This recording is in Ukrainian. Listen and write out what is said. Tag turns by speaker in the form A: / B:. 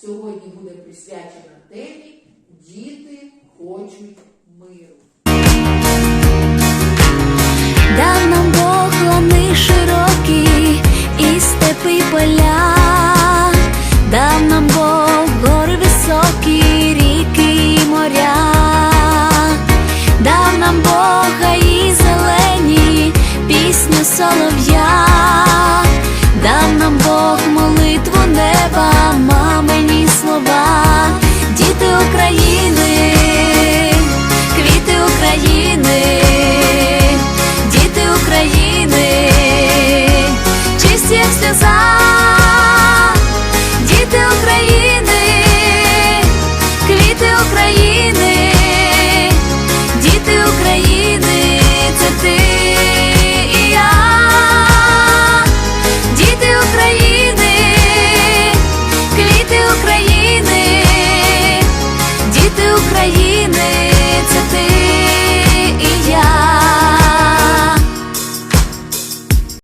A: сьогодні буде присвячена темі Діти хочуть миру.
B: Дав нам Бог лани широкі і степи поля, дав нам Бог гори високі, ріки і моря, дав нам Бога слова, діти України, квіти України, діти України, чисті як сльоза.